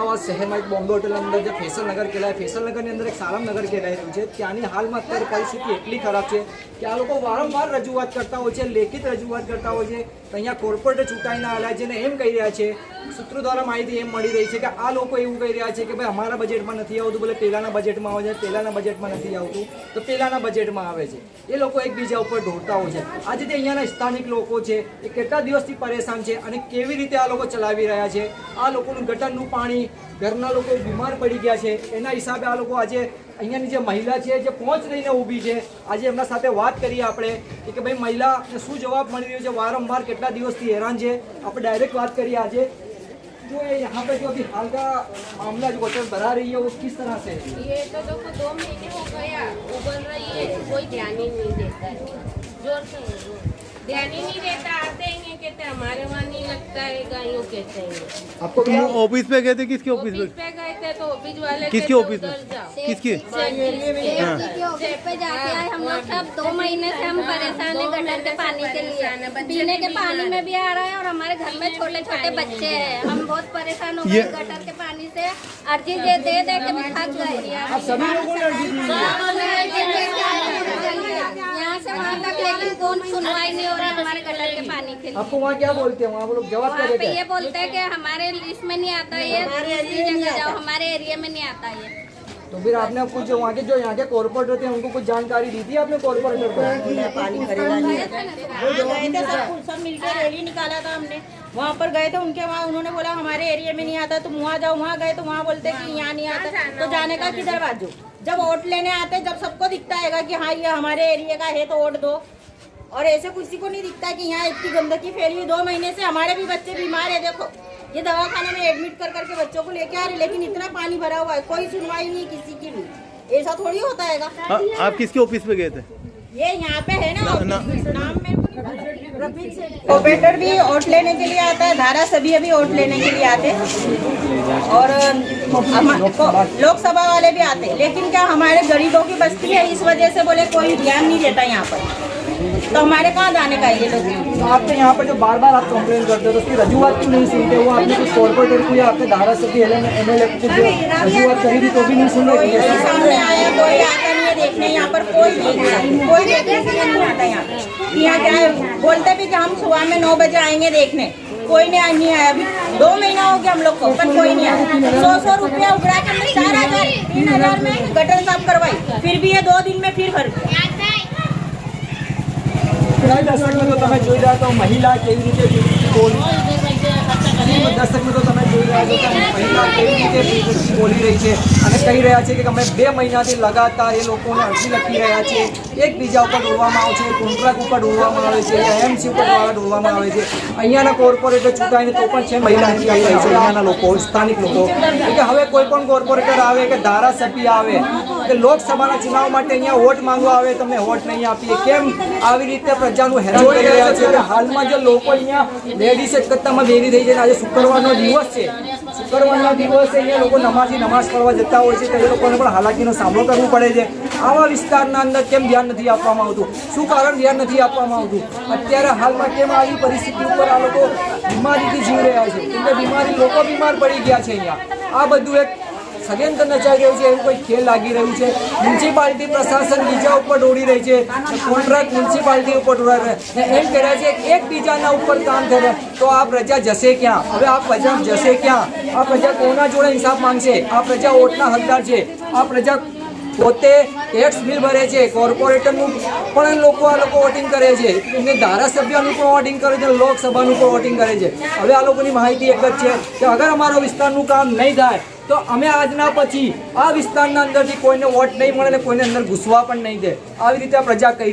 અમદાવાદ શહેરમાં એક બોમ્બે હોટલની અંદર જે ફેસલનગર કહેવાય ફેસલનગરની અંદર એક સારામનગર કહેવાય છે. ત્યાંની હાલમાં અત્યારે પરિસ્થિતિ એટલી ખરાબ છે કે આ લોકો વારંવાર રજૂઆત કરતા હોય છે, લેખિત રજૂઆત કરતા હોય છે. અહીંયા કોર્પોરેટ ચૂંટાઈને આવ્યા છે અને એમ કહી રહ્યા છે, સૂત્રો દ્વારા માહિતી એમ મળી રહી છે કે આ લોકો એવું કહી રહ્યા છે કે ભાઈ અમારા બજેટમાં નથી આવતું, ભલે પહેલાંના બજેટમાં આવે છે, પહેલાંના બજેટમાં નથી આવતું, તો પહેલાંના બજેટમાં આવે છે. એ લોકો એકબીજા ઉપર ઢોળતા હોય છે. આજે તે અહીંયાના સ્થાનિક લોકો છે, એ કેટલા દિવસથી પરેશાન છે અને કેવી રીતે આ લોકો ચલાવી રહ્યા છે, આ લોકોનું ગટરનું પાણી ઘરના લોકો બીમાર પડી ગયા છે એના હિસાબે આ લોકો આજે અહીંયાની જે મહિલા છે જે પહોંચ રહીને ઊભી છે આજે એમના સાથે વાત કરીએ આપણે કે કે ભાઈ મહિલાને શું જવાબ મળી રહ્યો છે વારંવાર કેટલા દિવસથી હેરાન છે આપણે ડાયરેક્ટ વાત કરીએ આજે जो ये यहाँ पे जो अभी हाल का मामला जो होटल भरा रही है वो किस तरह से है ये तो देखो दो महीने हो गया उबल रही है कोई ध्यान ही नहीं देता है जोर से बोलो। ध्यान ही नहीं देता आते हैं कहते हमारे वहाँ नहीं लगता है गायों कहते हैं। आपको ऑफ़िस पे गए थे किसके ऑफ़िस पे पे गए थे तो ऑफ़िस वाले किसके ऑफ़िस में। किसकी? ऑफ़िस पे जाके आए हम लोग सब दो महीने से हम परेशान है गटर के पानी के लिए। पीने के पानी में भी आ रहा है और हमारे घर में छोटे छोटे बच्चे हैं। हम बहुत परेशान हो गए गटर के पानी से। अर्जी दे दे के भी थक गए। सभी लोगों ने अर्जी दी है। यहाँ तक लेकिन कौन सुनवाई नहीं हो रहा हमारे गटर के पानी के लिए। आपको वहाँ क्या बोलते हैं? वहाँ वो लोग जवाब क्या वहाँ पे देते ये हैं बोलते हैं कि हमारे लिस्ट में नहीं आता ये। दूसरी जगह जाओ हमारे एरिया में नहीं आता ये। तो फिर आपने कुछ जो वहाँ के जो यहाँ के कॉर्पोरेटर थे उनको कुछ जानकारी दी थी आपने कॉर्पोरेटर को? पानी खरीदा लिया गए थे सब सब मिलकर रैली निकाला था हमने। वहाँ पर गए थे उनके वहाँ उन्होंने बोला हमारे एरिया में नहीं आता तुम वहाँ जाओ वहाँ गए तो वहाँ बोलते कि यहाँ नहीं आता। तो जाने का किधर बाजू जब वोट लेने आते जब सबको दिखता है कि हाँ ये हमारे एरिया का है तो वोट दो। और ऐसे किसी को नहीं दिखता कि यहाँ इतनी गंदगी फैली हुई दो महीने से हमारे भी बच्चे बीमार है देखो। ये दवाखाने में एडमिट कर करके बच्चों को लेके आ रहे लेकिन इतना पानी भरा हुआ है कोई सुनवाई नहीं किसी की भी। ऐसा थोड़ी होता है आ, आप किसके ऑफ़िस में गए थे? ये यहाँ पे है ना ना- ऑफ़िस, नाम मेरे को नहीं पता। ऑपरेटर भी वोट लेने के लिए आता है धारा सभी अभी वोट लेने के लिए आते और लोकसभा वाले भी आते लेकिन क्या हमारे गरीबों की बस्ती है इस वजह से बोले कोई ध्यान नहीं देता यहाँ पर। तो हमारे कहाँ जाने का है ये लोग? तो आपके यहाँ पर जो बार बार आप कंप्लेन करते हो तो उसकी रजूआत क्यों नहीं सुनते वो आपने कुछ कॉर्पोरेटर को या आपके धारा सभी एम एल ए को कुछ रजूआत करी थी तो भी नहीं सुन रहे नहीं सामने आया कोई आता नहीं है देखने यहाँ पर कोई नहीं कोई देखने यहाँ पे यहाँ क्या है बोलते भी कि हम सुबह में नौ बजे आएंगे देखने कोई नहीं नहीं आया अभी दो महीना हो गया हम लोग को पर कोई नहीं आया सौ सौ रुपया उगड़ा के हमने चार हजार तीन हजार में गटर साफ करवाई फिर भी ये दो दिन में फिर भर गया કઈ દશકમાં તો તમે જોઈ રહ્યા તો મહિલા કેવી રીતે બોલી દશકમાં તો તમે બોલી રહી છે. અને કહી રહ્યા છે કે અમે બે મહિનાથી લગાતાર એ લોકોને અરજી લખી રહ્યા છે એકબીજા ઉપર ડોળવામાં આવે છે કોન્ટ્રાક્ટ ઉપર ઢોળવામાં આવે છે એમસી ઉપર દ્વારા આવે છે અહીંયાના કોર્પોરેટર ચૂંટાઈને તો પણ છે મહિલા કહી રહી છે અહીંયાના લોકો સ્થાનિક લોકો કે હવે કોઈ પણ કોર્પોરેટર આવે કે ધારાસભ્ય આવે કે લોકસભાના ચુનાવ માટે અહીંયા વોટ માંગવા આવે તમને વોટ નહીં આપીએ. કેમ? આવી રીતે પ્રજાનું હેરાન કરી રહ્યા છે કે હાલમાં જે લોકો અહીંયા લેડીઝ કરતામાં ભેગી થઈ અને આજે શુક્રવારનો દિવસ છે. શુક્રવારના દિવસે અહીંયા લોકો નમાઝી નમાઝ કરવા જતા હોય છે તો એ લોકોને પણ હાલાકીનો સામનો કરવો પડે છે. આવા વિસ્તારના અંદર કેમ ધ્યાન નથી આપવામાં આવતું? શું કારણ ધ્યાન નથી આપવામાં આવતું? અત્યારે હાલમાં કેમ આવી પરિસ્થિતિ ઉપર આ લોકો બીમારીથી જીવી રહ્યા છે? કેમ કે બીમારી લોકો બીમાર પડી ગયા છે અહીંયા. આ બધું એક ષડયંત્ર નચાઈ રહ્યું છે એવું કોઈ ખેલ લાગી રહ્યું છે. મ્યુનિસિપાલિટી પ્રશાસન બીજા ઉપર દોડી રહી છે. કોન્ટ્રાક્ટ મ્યુનિસિપાલિટી ઉપર દોડાઈ રહ્યા એમ કહે છે એક એકબીજાના ઉપર કામ થઈ રહ્યા. તો આ પ્રજા જશે ક્યાં? હવે આ પ્રજા જશે ક્યાં? આ પ્રજા કોના જોડે ઇન્સાફ માંગશે? આ પ્રજા ઓટના હકદાર છે. આ પ્રજા પોતે ટેક્સ બિલ ભરે છે કોર્પોરેટરનું પણ લોકો આ લોકો વોટિંગ કરે છે. એમને ધારાસભ્યનું પણ વોટિંગ કરે છે, લોકસભાનું પણ વોટિંગ કરે છે. હવે આ લોકોની માહિતી એક જ છે કે અગર અમારો વિસ્તારનું કામ નહીં થાય, તો અમે આજના પછી આ વિસ્તારના અંદરથી કોઈને વોટ નહીં મળે અને કોઈને અંદર ઘૂસવા પણ નહીં દે. આવી રીતે આ પ્રજા કહી